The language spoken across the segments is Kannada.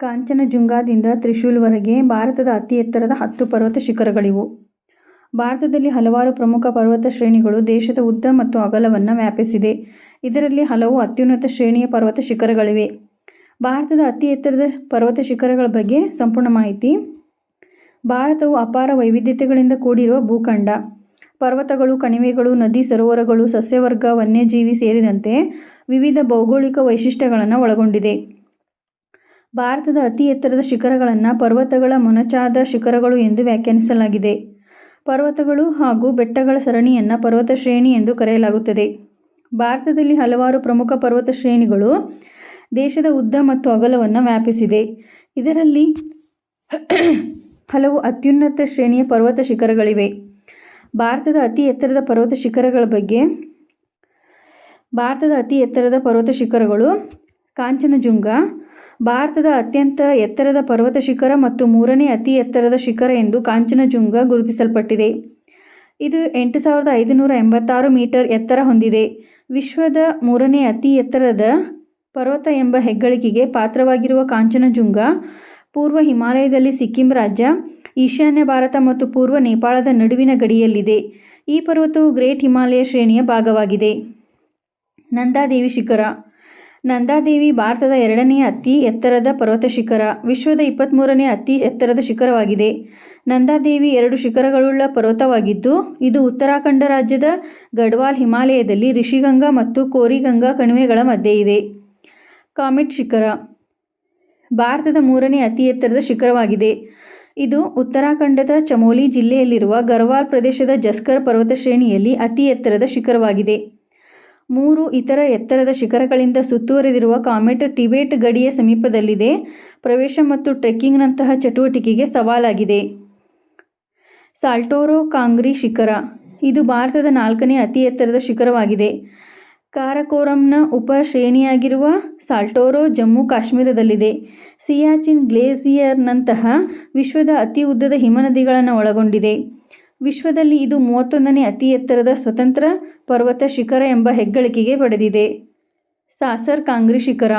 ಕಾಂಚನಜುಂಗಾದಿಂದ ತ್ರಿಶೂಲ್ವರೆಗೆ ಭಾರತದ ಅತಿ ಎತ್ತರದ ಹತ್ತು ಪರ್ವತ ಶಿಖರಗಳಿವು. ಭಾರತದಲ್ಲಿ ಹಲವಾರು ಪ್ರಮುಖ ಪರ್ವತ ಶ್ರೇಣಿಗಳು ದೇಶದ ಉದ್ದ ಮತ್ತು ಅಗಲವನ್ನು ವ್ಯಾಪಿಸಿದೆ. ಇದರಲ್ಲಿ ಹಲವು ಅತ್ಯುನ್ನತ ಶ್ರೇಣಿಯ ಪರ್ವತ ಶಿಖರಗಳಿವೆ. ಭಾರತದ ಅತಿ ಎತ್ತರದ ಪರ್ವತ ಶಿಖರಗಳ ಬಗ್ಗೆ ಸಂಪೂರ್ಣ ಮಾಹಿತಿ. ಭಾರತವು ಅಪಾರ ವೈವಿಧ್ಯತೆಗಳಿಂದ ಕೂಡಿರುವ ಭೂಖಂಡ. ಪರ್ವತಗಳು, ಕಣಿವೆಗಳು, ನದಿ ಸರೋವರಗಳು, ಸಸ್ಯವರ್ಗ, ವನ್ಯಜೀವಿ ಸೇರಿದಂತೆ ವಿವಿಧ ಭೌಗೋಳಿಕ ವೈಶಿಷ್ಟ್ಯಗಳನ್ನು ಒಳಗೊಂಡಿದೆ. ಭಾರತದ ಅತಿ ಎತ್ತರದ ಶಿಖರಗಳನ್ನು ಪರ್ವತಗಳ ಮೊನಚಾದ ಶಿಖರಗಳು ಎಂದು ವ್ಯಾಖ್ಯಾನಿಸಲಾಗಿದೆ. ಪರ್ವತಗಳು ಹಾಗೂ ಬೆಟ್ಟಗಳ ಸರಣಿಯನ್ನು ಪರ್ವತ ಶ್ರೇಣಿ ಎಂದು ಕರೆಯಲಾಗುತ್ತದೆ. ಭಾರತದಲ್ಲಿ ಹಲವಾರು ಪ್ರಮುಖ ಪರ್ವತ ಶ್ರೇಣಿಗಳು ದೇಶದ ಉದ್ದ ಮತ್ತು ಅಗಲವನ್ನು ವ್ಯಾಪಿಸಿದೆ. ಇದರಲ್ಲಿ ಹಲವು ಅತ್ಯುನ್ನತ ಶ್ರೇಣಿಯ ಪರ್ವತ ಶಿಖರಗಳಿವೆ. ಭಾರತದ ಅತಿ ಎತ್ತರದ ಪರ್ವತ ಶಿಖರಗಳ ಬಗ್ಗೆ ಭಾರತದ ಅತಿ ಎತ್ತರದ ಪರ್ವತ ಶಿಖರಗಳು ಕಾಂಚನಜುಂಗ ಭಾರತದ ಅತ್ಯಂತ ಎತ್ತರದ ಪರ್ವತ ಶಿಖರ ಮತ್ತು ಮೂರನೇ ಅತಿ ಎತ್ತರದ ಶಿಖರ ಎಂದು ಕಾಂಚನಜುಂಗ ಗುರುತಿಸಲ್ಪಟ್ಟಿದೆ. ಇದು ಎಂಟು ಸಾವಿರದ ಐದುನೂರ ಎಂಬತ್ತಾರು ಮೀಟರ್ ಎತ್ತರ ಹೊಂದಿದೆ. ವಿಶ್ವದ ಮೂರನೇ ಅತಿ ಎತ್ತರದ ಪರ್ವತ ಎಂಬ ಹೆಗ್ಗಳಿಕೆಗೆ ಪಾತ್ರವಾಗಿರುವ ಕಾಂಚನಜುಂಗ ಪೂರ್ವ ಹಿಮಾಲಯದಲ್ಲಿ ಸಿಕ್ಕಿಂ ರಾಜ್ಯ, ಈಶಾನ್ಯ ಭಾರತ ಮತ್ತು ಪೂರ್ವ ನೇಪಾಳದ ನಡುವಿನ ಗಡಿಯಲ್ಲಿದೆ. ಈ ಪರ್ವತವು ಗ್ರೇಟ್ ಹಿಮಾಲಯ ಶ್ರೇಣಿಯ ಭಾಗವಾಗಿದೆ. ನಂದಾದೇವಿ ಶಿಖರ ನಂದಾದೇವಿ ಭಾರತದ ಎರಡನೆಯ ಅತಿ ಎತ್ತರದ ಪರ್ವತ ಶಿಖರ, ವಿಶ್ವದ ಇಪ್ಪತ್ತ್ಮೂರನೇ ಅತಿ ಎತ್ತರದ ಶಿಖರವಾಗಿದೆ. ನಂದಾದೇವಿ ಎರಡು ಶಿಖರಗಳುಳ್ಳ ಪರ್ವತವಾಗಿದ್ದು, ಇದು ಉತ್ತರಾಖಂಡ ರಾಜ್ಯದ ಗಢ್ವಾಲ್ ಹಿಮಾಲಯದಲ್ಲಿ ರಿಷಿಗಂಗಾ ಮತ್ತು ಕೋರಿಗಂಗಾ ಕಣಿವೆಗಳ ಮಧ್ಯೆ ಇದೆ. ಕಾಮೆಟ್ ಶಿಖರ ಭಾರತದ ಮೂರನೇ ಅತಿ ಎತ್ತರದ ಶಿಖರವಾಗಿದೆ. ಇದು ಉತ್ತರಾಖಂಡದ ಚಮೋಲಿ ಜಿಲ್ಲೆಯಲ್ಲಿರುವ ಗರ್ವಾಲ್ ಪ್ರದೇಶದ ಜಸ್ಕರ್ ಪರ್ವತ ಶ್ರೇಣಿಯಲ್ಲಿ ಅತಿ ಎತ್ತರದ ಶಿಖರವಾಗಿದೆ. ಮೂರು ಇತರ ಎತ್ತರದ ಶಿಖರಗಳಿಂದ ಸುತ್ತುವರೆದಿರುವ ಕಾಮೆಟ್ ಟಿಬೆಟ್ ಗಡಿಯ ಸಮೀಪದಲ್ಲಿದೆ. ಪ್ರವೇಶ ಮತ್ತು ಟ್ರೆಕ್ಕಿಂಗ್ನಂತಹ ಚಟುವಟಿಕೆಗೆ ಸವಾಲಾಗಿದೆ. ಸಾಲ್ಟೋರೋ ಕಾಂಗ್ರಿ ಶಿಖರ ಇದು ಭಾರತದ ನಾಲ್ಕನೇ ಅತಿ ಎತ್ತರದ ಶಿಖರವಾಗಿದೆ. ಕಾರಕೋರಂನ ಉಪ ಶ್ರೇಣಿಯಾಗಿರುವ ಸಾಲ್ಟೋರೋ ಜಮ್ಮು ಕಾಶ್ಮೀರದಲ್ಲಿದೆ. ಸಿಯಾಚಿನ್ ಗ್ಲೇಸಿಯರ್ನಂತಹ ವಿಶ್ವದ ಅತಿ ಉದ್ದದ ಹಿಮನದಿಗಳನ್ನು ಒಳಗೊಂಡಿದೆ. ವಿಶ್ವದಲ್ಲಿ ಇದು ಮೂವತ್ತೊಂದನೇ ಅತಿ ಎತ್ತರದ ಸ್ವತಂತ್ರ ಪರ್ವತ ಶಿಖರ ಎಂಬ ಹೆಗ್ಗಳಿಕೆಗೆ ಪಡೆದಿದೆ. ಸಾಸರ್ ಕಾಂಗ್ರಿ ಶಿಖರ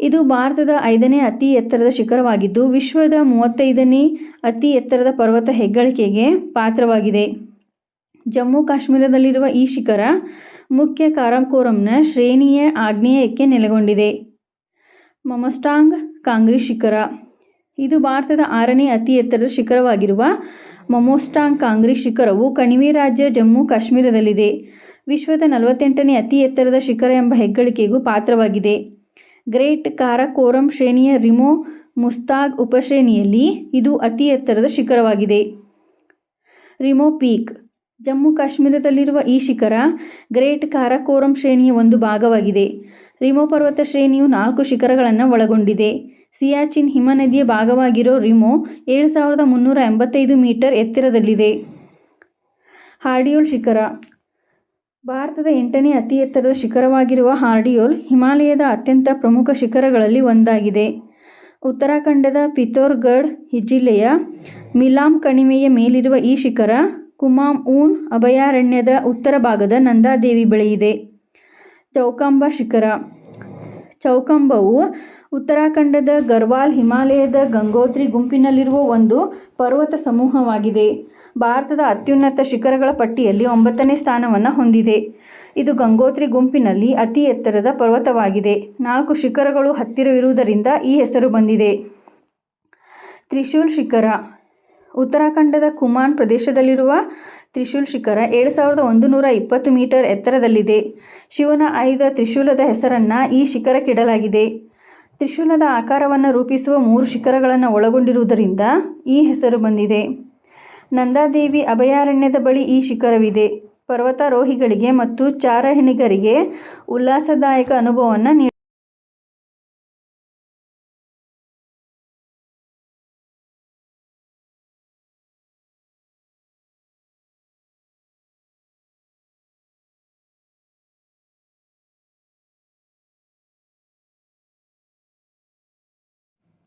ಇದು ಭಾರತದ ಐದನೇ ಅತಿ ಎತ್ತರದ ಶಿಖರವಾಗಿದ್ದು, ವಿಶ್ವದ ಮೂವತ್ತೈದನೇ ಅತಿ ಎತ್ತರದ ಪರ್ವತ ಹೆಗ್ಗಳಿಕೆಗೆ ಪಾತ್ರವಾಗಿದೆ. ಜಮ್ಮು ಕಾಶ್ಮೀರದಲ್ಲಿರುವ ಈ ಶಿಖರ ಮುಖ್ಯ ಕಾರಾಕೋರಂನ ಶ್ರೇಣಿಯ ಆಗ್ನೇಯಕ್ಕೆ ನೆಲೆಗೊಂಡಿದೆ. ಮಮಸ್ಟಾಂಗ್ ಕಾಂಗ್ರಿ ಶಿಖರ ಇದು ಭಾರತದ ಆರನೇ ಅತಿ ಎತ್ತರದ ಶಿಖರವಾಗಿರುವ ಮಮೋಸ್ಟಾಂಗ್ ಕಾಂಗ್ರಿ ಶಿಖರವು ಕಣಿವೆ ರಾಜ್ಯ ಜಮ್ಮು ಕಾಶ್ಮೀರದಲ್ಲಿದೆ. ವಿಶ್ವದ ನಲವತ್ತೆಂಟನೇ ಅತಿ ಎತ್ತರದ ಶಿಖರ ಎಂಬ ಹೆಗ್ಗಳಿಕೆಗೂ ಪಾತ್ರವಾಗಿದೆ. ಗ್ರೇಟ್ ಕಾರಕೋರಂ ಶ್ರೇಣಿಯ ರಿಮೋ ಮುಸ್ತಾಗ್ ಉಪಶ್ರೇಣಿಯಲ್ಲಿ ಇದು ಅತಿ ಎತ್ತರದ ಶಿಖರವಾಗಿದೆ. ರಿಮೋ ಪೀಕ್ ಜಮ್ಮು ಕಾಶ್ಮೀರದಲ್ಲಿರುವ ಈ ಶಿಖರ ಗ್ರೇಟ್ ಕಾರಾಕೋರಂ ಶ್ರೇಣಿಯ ಒಂದು ಭಾಗವಾಗಿದೆ. ರಿಮೋ ಪರ್ವತ ಶ್ರೇಣಿಯು ನಾಲ್ಕು ಶಿಖರಗಳನ್ನು ಒಳಗೊಂಡಿದೆ. ಸಿಯಾಚಿನ್ ಹಿಮನದಿಯ ಭಾಗವಾಗಿರೋ ರಿಮೊ ಏಳು ಸಾವಿರದ ಮುನ್ನೂರ ಎಂಬತ್ತೈದು ಮೀಟರ್ ಎತ್ತರದಲ್ಲಿದೆ. ಹಾರ್ಡಿಯೋಲ್ ಶಿಖರ ಭಾರತದ ಎಂಟನೇ ಅತಿ ಎತ್ತರದ ಶಿಖರವಾಗಿರುವ ಹಾರ್ಡಿಯೋಲ್ ಹಿಮಾಲಯದ ಅತ್ಯಂತ ಪ್ರಮುಖ ಶಿಖರಗಳಲ್ಲಿ ಒಂದಾಗಿದೆ. ಉತ್ತರಾಖಂಡದ ಪಿತೋರ್ಗಢ್ ಜಿಲ್ಲೆಯ ಮಿಲಾಮ್ ಕಣಿವೆಯ ಮೇಲಿರುವ ಈ ಶಿಖರ ಕುಮಾಮ್-ಊನ್ ಅಭಯಾರಣ್ಯದ ಉತ್ತರ ಭಾಗದ ನಂದಾದೇವಿ ಬೆಳೆಯಿದೆ ಚೌಕಾಂಬ ಶಿಖರ ಚೌಕಾಂಬಾವು ಉತ್ತರಾಖಂಡದ ಗರ್ವಾಲ್ ಹಿಮಾಲಯದ ಗಂಗೋತ್ರಿ ಗುಂಪಿನಲ್ಲಿರುವ ಒಂದು ಪರ್ವತ ಸಮೂಹವಾಗಿದೆ. ಭಾರತದ ಅತ್ಯುನ್ನತ ಶಿಖರಗಳ ಪಟ್ಟಿಯಲ್ಲಿ ಒಂಬತ್ತನೇ ಸ್ಥಾನವನ್ನು ಹೊಂದಿದೆ. ಇದು ಗಂಗೋತ್ರಿ ಗುಂಪಿನಲ್ಲಿ ಅತಿ ಎತ್ತರದ ಪರ್ವತವಾಗಿದೆ. ನಾಲ್ಕು ಶಿಖರಗಳು ಹತ್ತಿರವಿರುವುದರಿಂದ ಈ ಹೆಸರು ಬಂದಿದೆ. ತ್ರಿಶೂಲ್ ಶಿಖರ ಉತ್ತರಾಖಂಡದ ಕುಮಾನ್ ಪ್ರದೇಶದಲ್ಲಿರುವ ತ್ರಿಶೂಲ್ ಶಿಖರ ಏಳು ಸಾವಿರದ ಒಂದು ನೂರ ಇಪ್ಪತ್ತು ಮೀಟರ್ ಎತ್ತರದಲ್ಲಿದೆ. ಶಿವನ ಆಯುಧ ತ್ರಿಶೂಲದ ಹೆಸರನ್ನು ಈ ಶಿಖರಕ್ಕಿಡಲಾಗಿದೆ. ತ್ರಿಶೂಲದ ಆಕಾರವನ್ನು ರೂಪಿಸುವ ಮೂರು ಶಿಖರಗಳನ್ನು ಒಳಗೊಂಡಿರುವುದರಿಂದ ಈ ಹೆಸರು ಬಂದಿದೆ. ನಂದಾದೇವಿ ಅಭಯಾರಣ್ಯದ ಬಳಿ ಈ ಶಿಖರವಿದೆ. ಪರ್ವತಾರೋಹಿಗಳಿಗೆ ಮತ್ತು ಚಾರಹಿಣಿಗರಿಗೆ ಉಲ್ಲಾಸದಾಯಕ ಅನುಭವವನ್ನು ನೀಡುತ್ತದೆ.